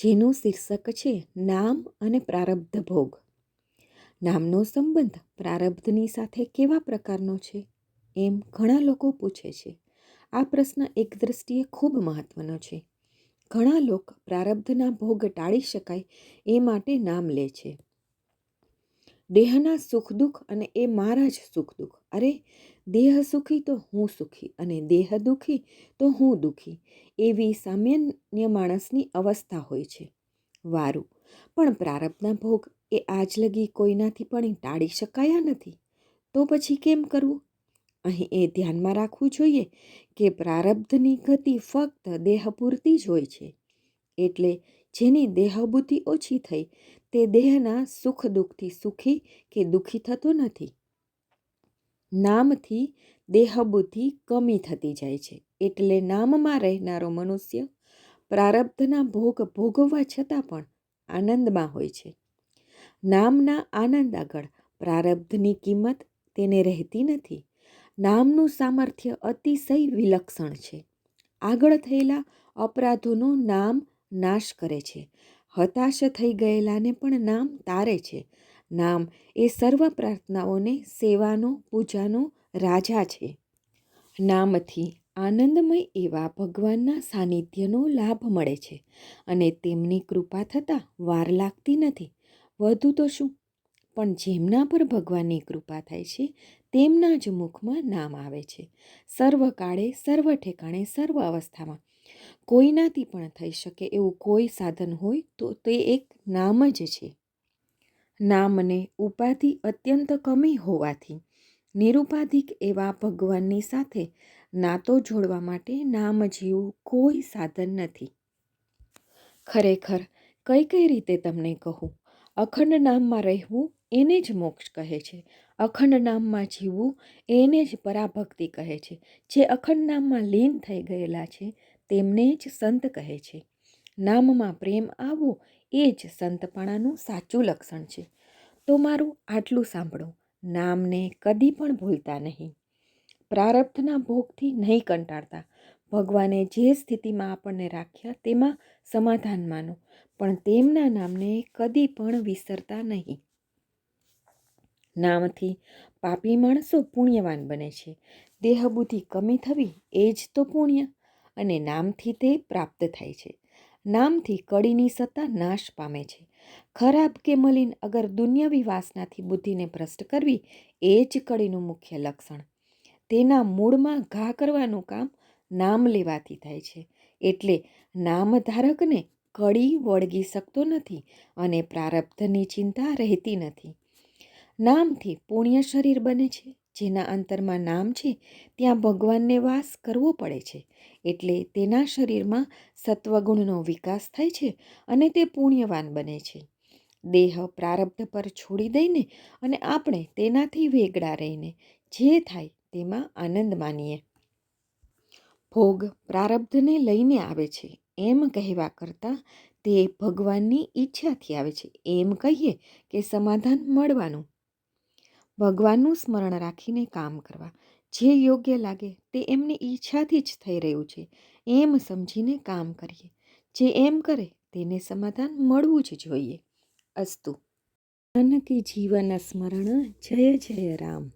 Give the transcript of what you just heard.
જેનું શીર્ષક છે નામ અને પ્રારબ્ધ ભોગ. નામનો સંબંધ પ્રારબ્ધની સાથે કેવા પ્રકારનો છે? એમ ઘણા લોકો પૂછે છે. આ પ્રશ્ન એક દ્રષ્ટિએ ખૂબ મહત્વનો છે. ઘણા લોકો પ્રારબ્ધના ભોગ ટાળી શકાય એ માટે નામ લે છે. દેહના સુખ દુઃખ અને એ મારા જ સુખ દુઃખ. અરે દેહ સુખી તો હું સુખી અને દેહ દુઃખી તો હું દુઃખી, એવી સામાન્ય માણસની અવસ્થા હોય છે. વારું, પણ પ્રારબ્ધના ભોગ એ આજ લગી કોઈનાથી પણ ટાળી શકાયા નથી. તો પછી કેમ કરવું? અહીં એ ધ્યાનમાં રાખવું જોઈએ કે પ્રારબ્ધની ગતિ ફક્ત દેહ પૂરતી જ હોય છે. એટલે જેની દેહબુદ્ધિ ઓછી થઈ, તે દેહના સુખ દુઃખથી સુખી કે દુઃખી થતો નથી. નામથી દેહબુદ્ધિ કમી થતી જાય છે. એટલે નામમાં રહેનારો મનુષ્ય પ્રારબ્ધના ભોગ ભોગવવા છતાં પણ આનંદમાં હોય છે. નામના આનંદ આગળ પ્રારબ્ધની કિંમત તેને રહેતી નથી. નામનું સામર્થ્ય અતિશય વિલક્ષણ છે. આગળ થયેલા અપરાધોનો નામ નાશ કરે છે. હતાશ થઈ ગયેલાને પણ નામ તારે છે. નામ એ સર્વ પ્રાર્થનાઓને સેવાનો, પૂજાનો રાજા છે. નામથી આનંદમય એવા ભગવાનના સાનિધ્યનો લાભ મળે છે અને તેમની કૃપા થતાં વાર લાગતી નથી. વધુ તો શું? પણ જેમના પર ભગવાનની કૃપા થાય છે, તેમના જ મુખમાં નામ આવે છે. સર્વકાળે સર્વ ઠેકાણે, સર્વ અવસ્થામાં. કોઈનાથી પણ થઈ શકે એવું કોઈ સાધન હોય તો તે એક નામ જ છે. નામને ઉપાધિ અત્યંત કમી હોવાથી નિરુપાધિક એવા ભગવાનની સાથે નાતો જોડવા માટે નામ જેવું કોઈ સાધન નથી. ખરેખર કઈ કઈ રીતે તમને કહું? અખંડ નામમાં રહેવું એને જ મોક્ષ કહે છે. અખંડ નામમાં જીવવું એને જ પરાભક્તિ કહે છે. જે અખંડ નામમાં લીન થઈ ગયેલા છે, તેમને જ સંત કહે છે. નામમાં પ્રેમ આવવો એ જ સંતપણાનું સાચું લક્ષણ છે. તો મારું આટલું સાંભળો. નામને કદી પણ ભૂલતા નહીં. પ્રારબ્ધના ભોગથી નહીં કંટાળતા. ભગવાને જે સ્થિતિમાં આપણને રાખ્યા તેમાં સમાધાન માનો, પણ તેમના નામને કદી પણ વિસરતા નહીં. નામથી પાપી માણસો પુણ્યવાન બને છે. દેહબુદ્ધિ કમી થવી એ જ તો પુણ્ય, અને નામથી તે પ્રાપ્ત થાય છે. નામથી કડીની સત્તા નાશ પામે છે. ખરાબ કે મલિન અગર દુન્યવી વાસનાથી બુદ્ધિને ભ્રષ્ટ કરવી, એ જ કડીનું મુખ્ય લક્ષણ. તેના મૂળમાં ઘા કરવાનું કામ નામ લેવાથી થાય છે. એટલે નામધારકને કડી વળગી શકતો નથી અને પ્રારબ્ધની ચિંતા રહેતી નથી. નામથી પુણ્ય શરીર બને છે. જેના અંતરમાં નામ છે, ત્યાં ભગવાનને વાસ કરવો પડે છે. એટલે તેના શરીરમાં સત્વગુણનો વિકાસ થાય છે અને તે પુણ્યવાન બને છે. દેહ પ્રારબ્ધ પર છોડી દઈને અને આપણે તેનાથી વેગળા રહીને જે થાય તેમાં આનંદ માનીએ. ભોગ પ્રારબ્ધને લઈને આવે છે. એમ કહેવા કરતાં તે ભગવાનની ઈચ્છાથી આવે છે. એમ કહીએ કે સમાધાન મળવાનું ભગવાનનું સ્મરણ રાખીને કામ કરવા. જે યોગ્ય લાગે તે એમની ઈચ્છાથી જ થઈ રહ્યું છે. એમ સમજીને કામ કરીએ. જે એમ કરે તેને સમાધાન મળવું જ જોઈએ. અસ્તુ. જાનકી જીવન સ્મરણ. જય જય રામ.